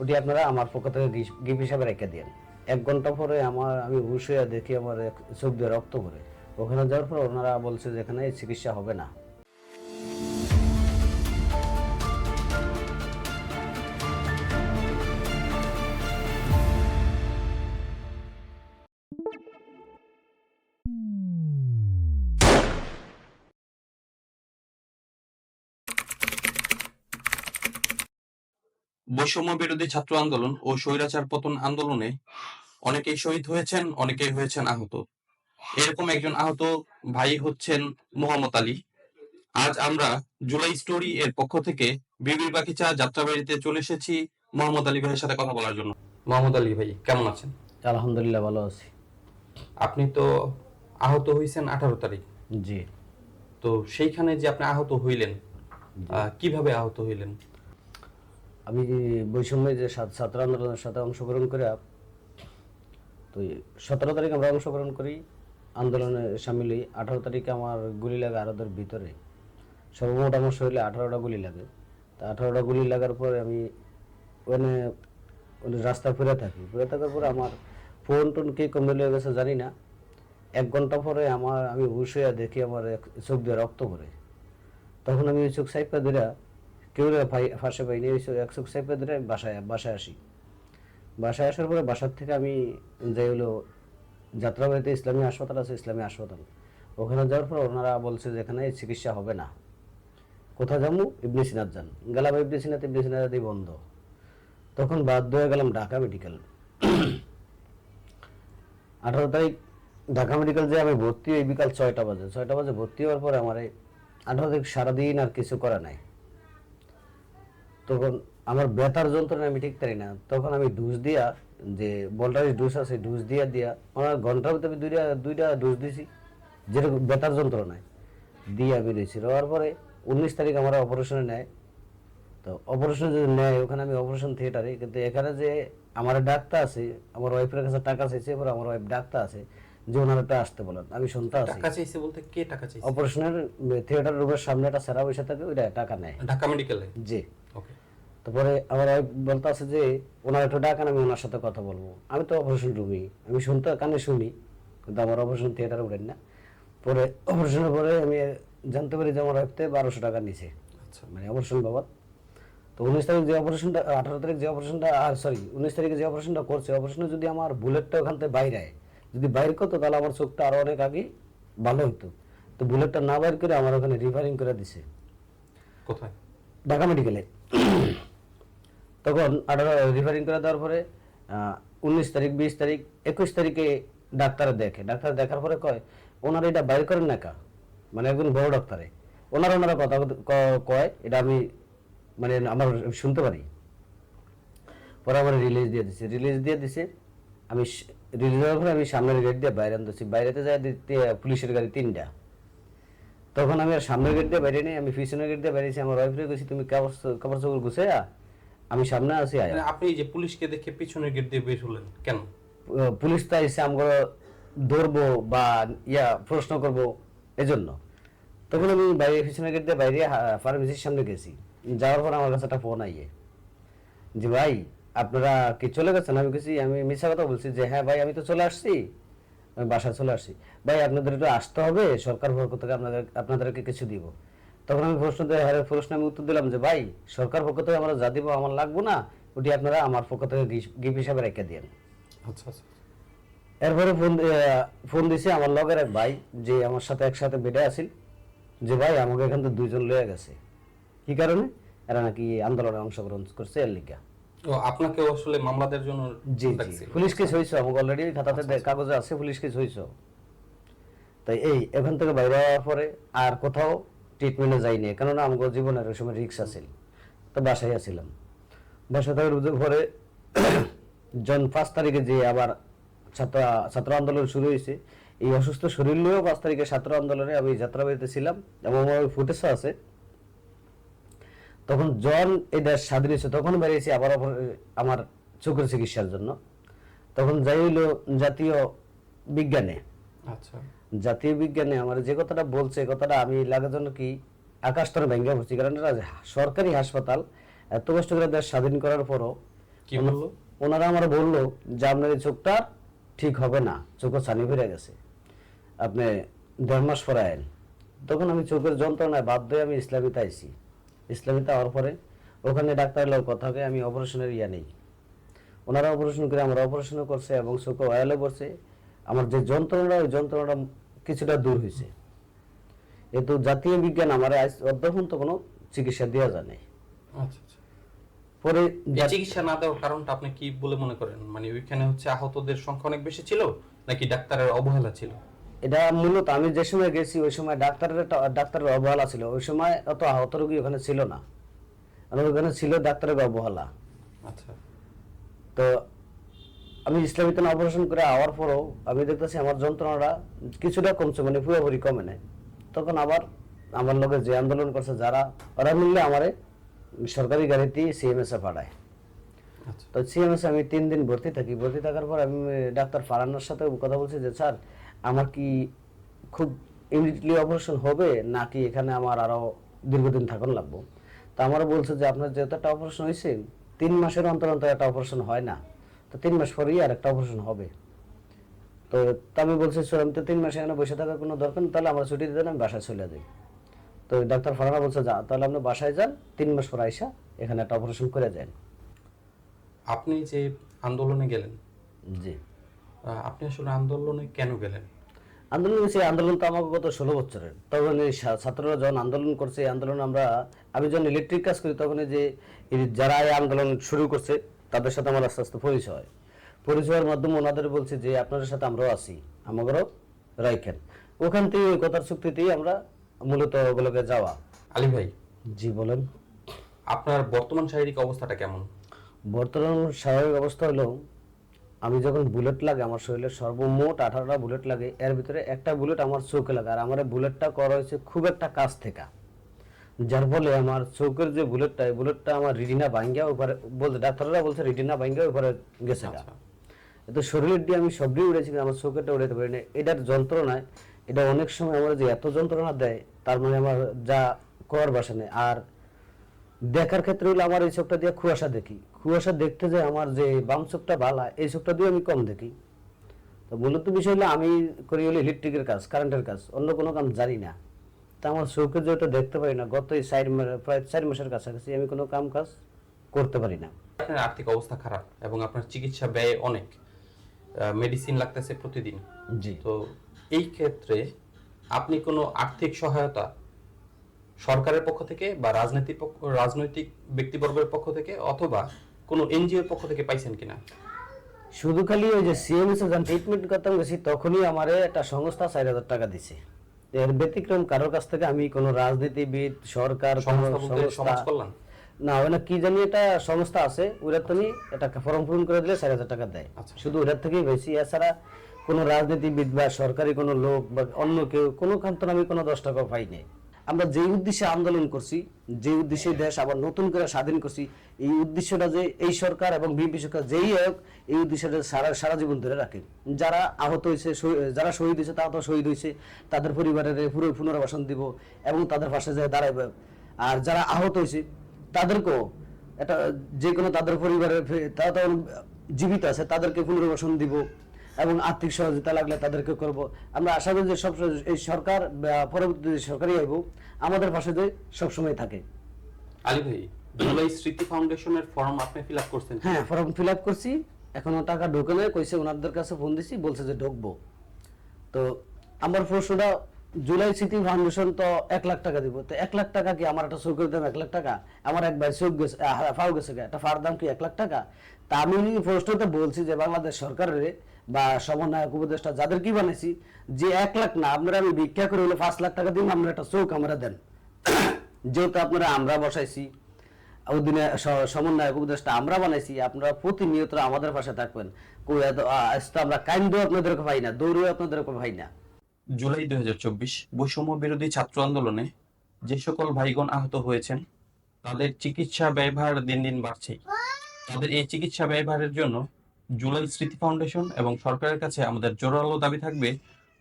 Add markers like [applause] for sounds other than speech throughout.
ওটি আপনারা আমার পক্ষ থেকে গিফট হিসাবে রেখে দেন এক ঘণ্টা পরে আমার, আমি হুশ হয়ে দেখি আমার চোখ দিয়ে রক্ত করে ওখানে যাওয়ার পর ওনারা বলছে যে এখানে চিকিৎসা হবে না। বৈষম্য বিরোধী ছাত্র আন্দোলন ও স্বৈরাচার পতন আন্দোলনে অনেকেই শহীদ হয়েছেন অনেকেই হয়েছেন আহত। এরকম একজন আহত ভাই হচ্ছেন মোহাম্মদ আলী। আজ আমরা জুলাই স্টোরি এর পক্ষ থেকে বিবির বাকিচা যাত্রাবাড়িতে চলে এসেছি মোহাম্মদ আলী ভাইয়ের সাথে কথা বলার জন্য। মোহাম্মদ আলী ভাই কেমন আছেন? আলহামদুলিল্লাহ ভালো আছি। আপনি তো আহত হয়েছেন আঠারো তারিখ। জি। তো সেইখানে যে আপনি আহত হইলেন আহ, কীভাবে আহত হইলেন? আমি বৈষম্যে যে ছাত্র আন্দোলনের সাথে অংশগ্রহণ করে, তো সতেরো তারিখ আমরা অংশগ্রহণ করি। আন্দোলনে সামিল হই। আঠারো তারিখে আমার গুলি লাগে আরোদের ভিতরে। সর্বমোট আমার শরীরে আঠারোটা গুলি লাগে। তা আঠারোটা গুলি লাগার পরে আমি ওখানে রাস্তায় ফিরে থাকি। ফিরে থাকার পরে আমার ফোন টোন কে কমে লেগে গেছে জানি না। এক ঘণ্টা পরে আমার আমি বসে দেখি আমার চোখ দিয়ে রক্ত করে তখন আমি ওই চোখ সাইপা ধরে কেউ না ভাই ফাঁসে পাইনি ওই এক চোখ সাইপা ধরে বাসায় বাসায় আসি। বাসায় আসার পরে বাসার থেকে আমি যাই হলো যাত্রাবাড়িতে ইসলামী হাসপাতাল আছে, ইসলামী হাসপাতাল। ওখানে যাওয়ার পর ওনারা বলছে যে এখানে চিকিৎসা হবে না। কোথায় যাব? ইবনে সিনাত যান। গেলাম ইবনে সিনাত ইবনে সিনাত বন্ধ। তখন বাধ্য হয়ে গেলাম ঢাকা মেডিকেল। আঠারো তারিখ ঢাকা মেডিকেল যে আমি ভর্তি হই বিকাল ছয়টা বাজে। ছয়টা বাজে ভর্তি হওয়ার পরে আমার আঠারো তারিখ সারাদিন আর কিছু করা নাই। তখন আমার ব্যথার যন্ত্রণা আমি ঠিক পারি না। তখন আমি ডুজ দিয়া যে বলটারি ডুজ আছে ডুজ দিয়া দিয়া আমার ঘণ্টার ভিতরে দুইটা দুইটা ডুজ দিছি যেরকম ব্যথার যন্ত্রণায়। দিয়ে আমি দিয়েছি রওয়ার পরে উনিশ তারিখ আমার অপারেশনে নেয়। তো অপারেশন যদি নেয় ওখানে আমি অপারেশন থিয়েটারে কিন্তু এখানে যে আমার ডাক্তার আছে আমার ওয়াইফের কাছে টাকা চাইছে এবার আমার ওয়াইফ ডাক্তার আছে যে ওনার আসতে বলেন আমি শুনতে আছি টাকা চাইছে বলতে কে টাকা চাইছে? অপারেশনের থিয়েটার রুমের সামনে একটা সেরা বসে থাকে ওইটা টাকা নেয়। ঢাকা মেডিকেলে জি। তারপরে আমার ওয়াইফ বলতে আছে যে ওনার একটু ডাকান আমি ওনার সাথে কথা বলব। আমি তো অপারেশন রুমই আমি শুনতে কানে শুনি কিন্তু আমার অপারেশন থিয়েটার উঠেন না। পরে অপারেশনের পরে আমি জানতে পারি যে আমার ওয়াইফতে বারোশো টাকা নিছে আচ্ছা। মানে অপারেশন বাবদ। তো উনিশ তারিখ যে অপারেশনটা আঠারো তারিখ যে অপারেশনটা আর সরি উনিশ তারিখে যে অপারেশনটা করছে অপারেশনে যদি আমার বুলেটটা ওখান থেকে বাইরে যদি বাইর করতো তাহলে আমার চোখটা আরও অনেক আগে ভালো হতো তো বুলেটটা না বাইর করে আমার ওখানে রিফারিং করে দিছে। কোথায়? ঢাকা মেডিকেলে তখন আঠারো রিফারিং করে দেওয়ার পরে উনিশ তারিখ, বিশ তারিখ, একুশ তারিখে ডাক্তার দেখে। ডাক্তার দেখার পরে কয়, ওনারা এটা বাইর করেন না কা? মানে একজন বড় ডাক্তারে। ওনারা ওনারা কথা কয়, এটা আমি মানে আমার শুনতে পারি। পরে আমার রিলিজ দিয়ে দিছে। রিলিজ দিয়ে দিছে। আমি রিলিজ হওয়ার পরে আমি সামনের গেট দিয়ে বাইরে আনতেছি। বাইরেতে যাই পুলিশের গাড়ি তিনটা। তখন আমি আর সামনের গেট দিয়ে বেরিয়ে নেই আমি পিছনের গেট দিয়ে বেরিয়েছি আমার ওয়াইফরে গেছি তুমি কাপড় চোপড় গুছে আমি সামনে আছি আয়া। মানে আপনি যে পুলিশকে দেখে পিছনের গেট দিয়ে বের হলেন কেন? পুলিশ তো এসে আমরা ধরবো বা ইয়া প্রশ্ন করব এজন্য। তখন আমি বাইরে পিছনের গেট দিয়ে বাইরে ফার্মেসির সামনে গেছি। যাওয়ার পর আমার কাছে একটা ফোন আইয়ে যে ভাই আপনারা কি চলে গেছেন? আমি গেছি আমি মিথ্যা কথা বলছি যে হ্যাঁ ভাই আমি তো চলে আসছি। আমি বাসায় চলে আসি। ভাই আপনাদের একটু আসতে হবে সরকার পক্ষ থেকে আপনাদের আপনাদেরকে কিছু দিব। তখন আমি প্রশ্ন দিয়ে হ্যাঁ প্রশ্ন আমি উত্তর দিলাম যে ভাই সরকার পক্ষ থেকে আমরা যা দিব আমার লাগবো না ওটি আপনারা আমার পক্ষ থেকে গিফট হিসাবে রেখে দিন আচ্ছা আচ্ছা। এরপরে ফোন ফোন দিছে আমার লগের এক ভাই যে আমার সাথে একসাথে বেডে আছিল। যে ভাই আমাকে এখান থেকে দুইজন লয়ে গেছে। কি কারণে? এরা নাকি আন্দোলনে অংশগ্রহণ করছে এর লিগা। আপনাকে আসলে মামলাদের জন্য জি পুলিশ কেস হয়েছে আমাকে অলরেডি খাতাতে কাগজে আছে পুলিশ কেস হয়েছে। তাই এই এখান থেকে বাইরে হওয়ার পরে আর কোথাও ট্রিটমেন্টে যাইনি কেননা আমাকে জীবনের ওই সময় রিক্স আছিল। তো বাসায় আছিলাম। বাসায় থাকার পরে জন [coughs] পাঁচ তারিখে যে আবার ছাত্র ছাত্র আন্দোলন শুরু হয়েছে এই অসুস্থ শরীর নিয়েও পাঁচ তারিখে ছাত্র আন্দোলনে আমি যাত্রাবাড়িতে ছিলাম এবং আমার ফুটেজও আছে। তখন জন এই দেশ স্বাধীন হয়েছে তখন বেরিয়েছি আবার আমার চোখের চিকিৎসার জন্য। তখন যাই হইল জাতীয় বিজ্ঞানে। আচ্ছা। জাতীয় বিজ্ঞানে আমার যে কথাটা বলছে কথাটা আমি লাগার জন্য কি আকাশতরে ভেঙে পড়ছি। কারণ এটা সরকারি হাসপাতাল এত কষ্ট করে দেশ স্বাধীন করার পরও কি বলল? ওনারা আমার বলল যে আপনার এই চোখটা ঠিক হবে না চোখে ছানি ফিরে গেছে। আপনি দেড় মাস পরে আইন তখন আমি চোখের যন্ত্রণায় বাধ্য হয়ে আমি ইসলামিতে আইছি ইসলামিতে হওয়ার পরে ওখানে ডাক্তারের লোক কথা হয়ে আমি অপারেশনের ইয়া নেই। ওনারা অপারেশন করে আমার অপারেশনও করছে এবং চোখে অয়েলও করছে আমার যে যন্ত্রণাটা ওই যন্ত্রণাটা কিছুটা দূর হয়েছে। কিন্তু জাতীয় বিজ্ঞান আমার আজ অধ্যক্ষণ তো কোনো চিকিৎসা দেওয়া যায় নাই। আচ্ছা আচ্ছা। পরে চিকিৎসা না দেওয়ার কারণটা আপনি কি বলে মনে করেন? মানে ওইখানে হচ্ছে আহতদের সংখ্যা অনেক বেশি ছিল নাকি ডাক্তারের অবহেলা ছিল? এটা মূলত আমি যে সময় গেছি ওই সময় ডাক্তারের ডাক্তারের অবহেলা ছিল। ওই সময় অত আহত রোগী ওখানে ছিল না। ওখানে ছিল ডাক্তারের অবহেলা। আচ্ছা। তো আমি ইসলামিতে অপারেশন করে আওয়ার পরও আমি দেখতেছি আমার যন্ত্রণাটা কিছুটা কমছে মানে পুরোপুরি কমে নেয় তখন আবার আমার লোকের যে আন্দোলন করছে যারা ওরা মিললে আমারে সরকারি গাড়িতে সিএমএস এ পাঠায়। আচ্ছা। তো সিএমএস আমি তিন দিন ভর্তি থাকি। ভর্তি থাকার পর আমি ডাক্তার ফারান্নার সাথে কথা বলছি যে স্যার আমার কি খুব ইমিডিয়েটলি অপারেশন হবে? নাকি এখানে আমার আরও দীর্ঘদিন থাকুন লাগবো? তা আমার বলছে যে আপনার যেহেতু একটা অপারেশন হয়েছে তিন মাসের অন্তর অন্তর একটা অপারেশন হয় না। তো তিন মাস পরেই আর একটা অপারেশন হবে। তো আমি বলছি স্যার আমি তো তিন মাসে এখানে বসে থাকার কোনো দরকার নেই তাহলে আমার ছুটি দেন আমি বাসায় চলে যাই। তো ডাক্তার ফারানা বলছে যা তাহলে আপনি বাসায় যান তিন মাস পর আইসা এখানে একটা অপারেশন করে যান। আপনি যে আন্দোলনে গেলেন জি। আপনি আসলে আন্দোলনে কেন গেলেন? আন্দোলন হয়েছে আন্দোলন তো আমাকে গত ষোলো বছরের। তখন এই ছাত্ররা যখন আন্দোলন করছে এই আন্দোলন আমরা আমি যখন ইলেকট্রিক কাজ করি তখন যে যারা এই আন্দোলন শুরু করছে তাদের সাথে আমার আস্তে আস্তে পরিচয় পরিচয়ের মাধ্যমে ওনাদের বলছে যে আপনাদের সাথে আমরাও আছি আমাদেরও রাইখেন। ওখান থেকে ওই কথার চুক্তিতেই আমরা মূলত ওগুলোকে যাওয়া। আলী ভাই জি বলেন। আপনার বর্তমান শারীরিক অবস্থাটা কেমন? বর্তমান স্বাভাবিক অবস্থা হলো আমি যখন বুলেট লাগে আমার শরীরে সর্বমোট আঠারোটা বুলেট লাগে এর ভিতরে একটা বুলেট আমার চোখে লাগে। আর আমার বুলেটটা করা হয়েছে খুব একটা কাছ থেকে। যার ফলে আমার চোখের যে বুলেটটা এই বুলেটটা আমার রিডিনা ভাঙ্গিয়া উপরে বলছে ডাক্তাররা বলছে রিডিনা ভাঙ্গিয়া উপরে গেছে। আচ্ছা। তো শরীরের দিয়ে আমি সবই উড়েছি কিন্তু আমার চোখেরটা উড়াতে পারি না এটার যন্ত্রণায় এটা অনেক সময় আমার যে এত যন্ত্রণা দেয় তার মানে আমার যা করার বাসা নেই। আর দেখার ক্ষেত্রে হলো আমার এই চোখটা দিয়ে কুয়াশা দেখি। কুয়াশা দেখতে যায় আমার যে বাম চোখটা ভালা এই চোখটা দিয়ে আমি কম দেখি। তো মূলত বিষয় হলো আমি করি হলো ইলেকট্রিকের কাজ কারেন্টের কাজ অন্য কোনো কাজ জানি না। তা আমার চোখে যেটা দেখতে পারি না গত এই চার প্রায় চার মাসের কাছাকাছি আমি কোনো কাম কাজ করতে পারি না। আপনার আর্থিক অবস্থা খারাপ এবং আপনার চিকিৎসা ব্যয় অনেক মেডিসিন লাগতেছে প্রতিদিন। জি। তো এই ক্ষেত্রে আপনি কোনো আর্থিক সহায়তা সরকারের পক্ষ থেকে বা রাজনৈতিক পক্ষ রাজনৈতিক ব্যক্তিবর্গের পক্ষ থেকে অথবা কোনো এনজিওর পক্ষ থেকে পাইছেন কিনা? শুধু খালি ওই যে সিএমএস যখন ট্রিটমেন্ট করতাম গেছি তখনই আমার একটা সংস্থা চার হাজার টাকা দিছে। এর ব্যতিক্রম কারোর কাছ থেকে আমি কোনো রাজনীতিবিদ সরকার কোনো সমাজ কল্যাণ? না ওটা কি জানি একটা সংস্থা আছে ওরা তুমি এটা ফর্ম পূরণ করে দিলে চার হাজার টাকা দেয়। আচ্ছা। শুধু ওটার থেকেই বেশি এছাড়া কোনো রাজনীতিবিদ বা সরকারি কোনো লোক বা অন্য কেউ কোনো খান্তন আমি কোনো দশ টাকা পাই নাই আমরা যে উদ্দেশ্যে আন্দোলন করছি যে উদ্দেশ্যে দেশ আবার নতুন করে স্বাধীন করছি, এই উদ্দেশ্যটা যে এই সরকার এবং বিএনপি সরকার যেই হোক, এই উদ্দেশ্যটা সারা সারা জীবন ধরে রাখে। যারা আহত হয়েছে যারা শহীদ হয়েছে তারা তো শহীদ হয়েছে। তাদের পরিবারের পুরো পুনর্বাসন দিব এবং তাদের পাশে যে দাঁড়াবে আর যারা আহত হয়েছে, তাদেরকেও এটা যে কোনো তাদের পরিবারের তারা তো জীবিত আছে, তাদেরকে পুনর্বাসন দিব। এবং আর্থিক সহযোগিতা লাগলে তাদেরকে করব। আমরা আশা করি যে সব এই সরকার পরবর্তী যে সরকারই আইব আমাদের পাশে যে সবসময় থাকে। আলী ভাই দুবাই স্মৃতি ফাউন্ডেশনের ফর্ম আপনি ফিল আপ করছেন হ্যাঁ ফর্ম ফিল আপ করছি। এখনও টাকা ঢোকে নাই কইছে ওনাদের কাছে ফোন দিছি বলছে যে ঢুকবো। তো আমার প্রশ্নটা জুলাই সিটি ফাউন্ডেশন তো এক লাখ টাকা দিব। তো এক লাখ টাকা কি আমার একটা চোখের দাম এক লাখ টাকা? আমার এক ভাই চোখ গেছে ফাও গেছে একটা ফার দাম কি এক লাখ টাকা? তা আমি প্রশ্নতে বলছি যে বাংলাদেশ সরকারের বা সমন্বয়ক উপদেষ্টা যাদের কি বানাইছি, যে এক লাখ না, আপনারা আমি ভিক্ষা করে হলে পাঁচ লাখ টাকা দিন, আপনারা একটা চোখ আমরা দেন। [coughs] যেহেতু আপনারা আমরা বসাইছি অধীনে সমন্বয়ক উপদেষ্টা আমরা বানাইছি, আপনারা প্রতিনিয়ত আমাদের পাশে থাকবেন। আমরা কাইন্ডও আপনাদেরকে পাই না দৌড়ও আপনাদেরকে পাই না। জুলাই দুই হাজার চব্বিশ বৈষম্য বিরোধী ছাত্র আন্দোলনে যে সকল ভাইগণ আহত হয়েছেন, তাদের চিকিৎসা ব্যয়ভার দিন দিন বাড়ছেই তাদের এই চিকিৎসা ব্যয়ভারের জন্য জুলাই স্মৃতি ফাউন্ডেশন এবং সরকারের কাছে আমাদের জোরালো দাবি থাকবে,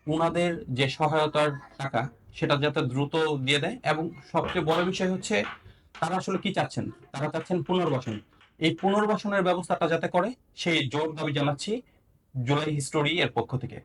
উনাদের যে সহায়তার টাকা সেটা যাতে দ্রুত দিয়ে দেয় এবং সবচেয়ে বড় বিষয় হচ্ছে, তারা আসলে কি চাচ্ছেন? তারা চাচ্ছেন পুনর্বাসন। এই পুনর্বাসনের ব্যবস্থাটা যাতে করে, সেই জোর দাবি জানাচ্ছি জুলাই হিস্টোরি এর পক্ষ থেকে।